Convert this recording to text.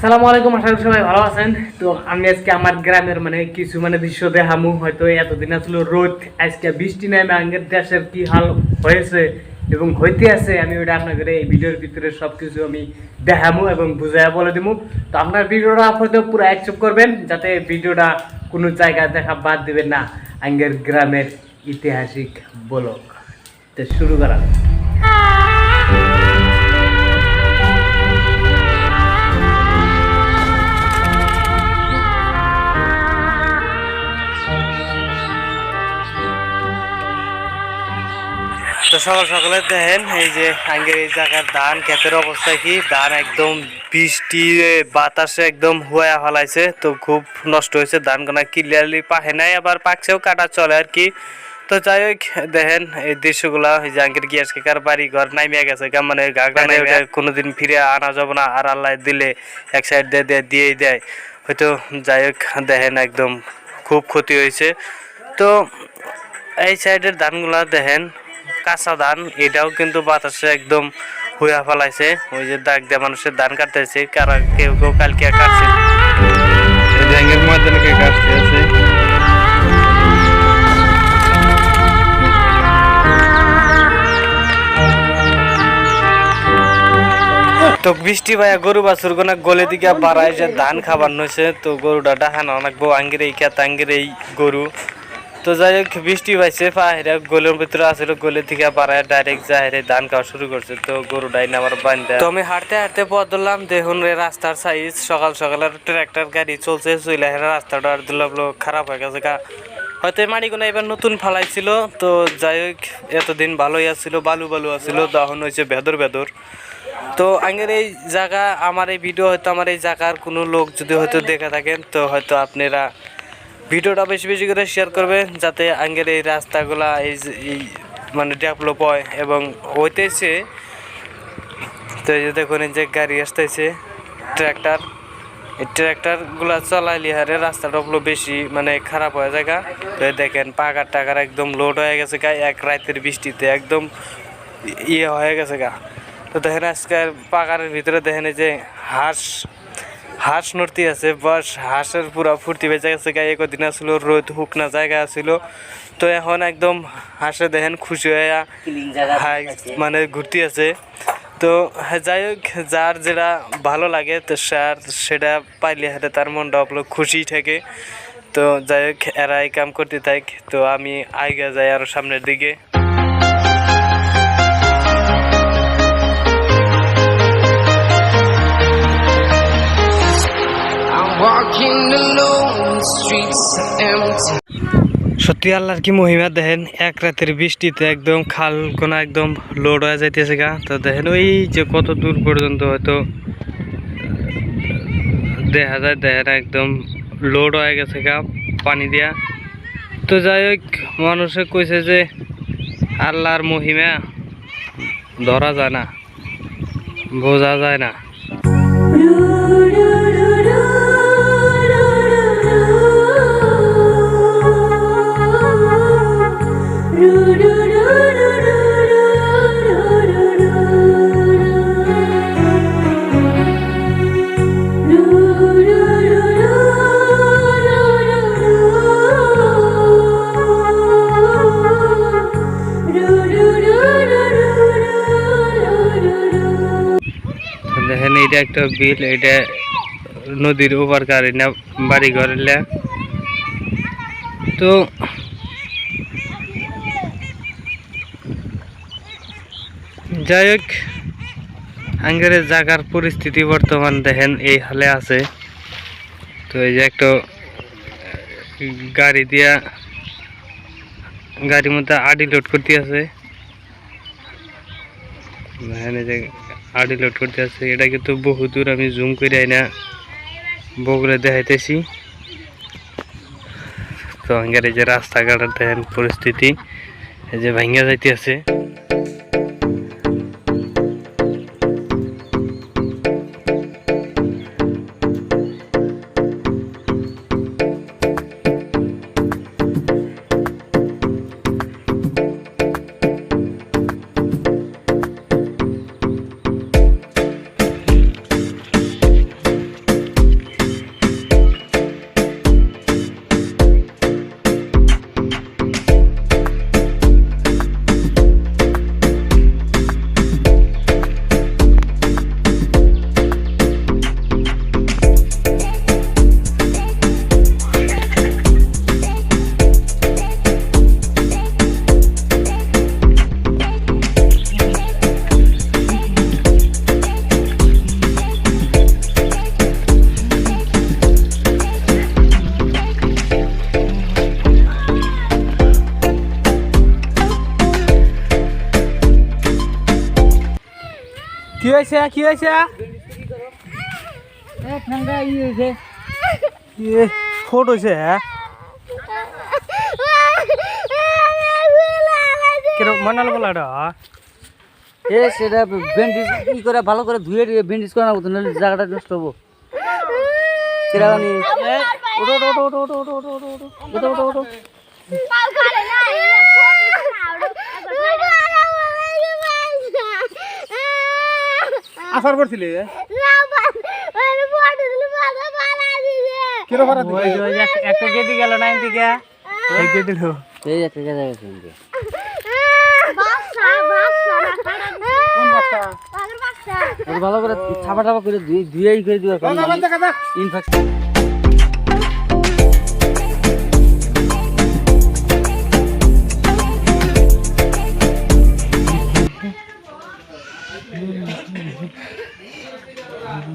আসসালামু আলাইকুম, আশা করি সবাই ভালো আছেন। তো আমি আজকে আমার গ্রামের মানে কিছু মানে দৃশ্য দেখামু। হয়তো এতদিন আসলো রোদ, আজকে বৃষ্টি নেমে আগের দেশের কি হাল হয়েছে এবং হইতে আছে, আমি ওটা আপনাদের এই ভিডিওর ভিতরে সব কিছু আমি দেখামু এবং বুঝাইয়া বলে দিমু। তো আপনার ভিডিওটা হয়তো পুরো অ্যাকসেপ্ট করবেন, যাতে ভিডিওটা কোনো জায়গায় দেখা বাদ দিবেন না, আঙ্গের গ্রামের ঐতিহাসিক বলক তো শুরু করা তো সকাল সকালে দেখেন এই যে আঙ্গের এই জায়গার ধান ক্ষেতের অবস্থা কি? ধান একদম বৃষ্টি বাতাসে একদম হুয়া ফলাইছে তো খুব নষ্ট হয়েছে ধান গোনা ক্লিয়ারলি পাহে নাই আবার পাকছেও কাটা চলে আর কি। তো যাই হোক দেখেন এই দৃশ্যগুলা এই যে আঙ্গের গিয়াস কাকার বাড়ি ঘর নামিয়ে গেছে কেমন মানে গাগরা নাই কোনোদিন ফিরে আনা যাবে না আর আল্লাহ দিলে এক সাইড দিয়ে দিয়ে দিয়েই দেয়। হয়তো যাই হোক দেখেন একদম খুব ক্ষতি হয়েছে। তো এই সাইডের ধানগুলা দেখেন কাঁচা ধান এটাও কিন্তু বাতাসে একদম হুয়া ফেলাইছে। ওই যে দাগ দিয়ে মানুষের ধান কাটতেছে কারা কেউ কেউ কালকে কাটছে ব্যাঙের আছে? তো বৃষ্টি ভাইয়া গরু বাছুর কোনা গলে দিকে বাড়ায় যে ধান খাবার নইছে তো গরুটা ডাহানো অনেক বউ আঙ্গির এই খেত আঙ্গির এই গরু। তো যাই হোক, বৃষ্টি পাইছে, পাহাড়ে গোলের ভিতরে আসলে, গোলের থেকে বাড়ায় ডাইরেক্ট যাহেরে ধান খাওয়া শুরু করছে। তো গরু ডাইন আমার বান্ধা তো আমি হাঁটতে হাঁটতে পথ ধরলাম, দেখুন রে রাস্তার সাইজ সকাল সকাল ট্রাক্টর গাড়ি চলছে, চলে হেরা রাস্তাটা আর দিলাম খারাপ হয়ে গেছে হয়তো এই মাটিগুলো এবার নতুন ফালাইছিল। তো যাই হোক, এতদিন ভালোই আসছিল বালু বালু আসছিল তখন হয়েছে ভেদর ভেদর। তো আগের এই জায়গা, আমার এই ভিডিও হয়তো আমার এই জায়গার কোনো লোক যদি হয়তো দেখে থাকেন, তো হয়তো আপনারা ভিডিওটা বেশি বেশি করে শেয়ার করবে যাতে আঙ্গের এই রাস্তাগুলা এই মানে ডেভেলপ হয় এবং হইতেছে। তো এই যে দেখুন যে গাড়ি আসতেছে ট্র্যাক্টর এই ট্র্যাক্টরগুলো চালাইলে হারে রাস্তাটা হলো বেশি মানে খারাপ হয়ে জায়গা। তো দেখেন পাকার টাকার একদম লোড হয়ে গেছে গা, এক রাতের বৃষ্টিতে একদম ইয়ে হয়ে গেছে গা। তো দেখেন আজকে পাকারের ভিতরে দেখেন যে হাঁস হাঁস নড়তি আছে বাস হাঁসের পুরা ফুর্তি বেঁচে গেছে গায়ে কদিন আসলো রোদ হুকনা জায়গা আছিল তো এখন একদম হাঁসে দেখেন খুশি হয়ে হাই মানে ঘুরতে আছে। তো যাই হোক যার যেটা ভালো লাগে তো স্যার সেটা পাইলে হাতে তার মনটা আপনার খুশি থাকে। তো যাই হোক এরা এই কাম করতে থাক। তো আমি আইগা যাই আরও সামনের দিকে। সত্যি আল্লাহর কি মহিমা দেখেন এক রাতের বৃষ্টিতে একদম খাল কোনা একদম লোড হয়ে যাইতেছে গা। তো দেখেন ওই যে কত দূর পর্যন্ত হয়তো দেখা যায় দেখেন একদম লোড হয়ে গেছে গা পানি দিয়া। তো যাই হোক মানুষে কইছে যে আল্লাহর মহিমা ধরা যায় না বোঝা যায় না। এইটা একটা বিল, এটা নদীর ওপার কারি না বাড়ি ঘরের তো যাই হোক, আঙ্গের জাগার পরিস্থিতি বর্তমান দেখেন, এই হালে আছে। তো এই যে একটা গাড়ি দিয়া গাড়ির মধ্যে আডি লোড করতে আছে। দেখেন এই আডি লোড করতে আছে। এটা কিন্তু বহু দূর আমি জুম করে আইনা। বগুলো দেখাইতেছি। তো আঙ্গের এই যে রাস্তাঘাটের দেখেন পরিস্থিতি। এই যে ভাঙ্গা যাইতে আছে কি হয়েছে ইয়ে হয়েছে ফোট হয়েছে মানাল বলাটা এ সেটা ব্যান্ডেজ ই করে ভালো করে ধুয়ে দিয়ে ব্যান্ডেজ করে নেব নাহলে জায়গাটা নষ্ট হব কেরানি ওটো ওটো ওটো ওটো ওটো ওটো ওটো ওটো ওটো ওটো আসার করছিলি কিরো ভাড়া যে একটা- একটা গেদি গেল না এদিকে এই গেদি লো এই একটা গেদি গেছে এদিকে। কোন ভালো করে ছাপা টাপা করে দুই ধুয়ে করে দিবা ইনফেকশন আমি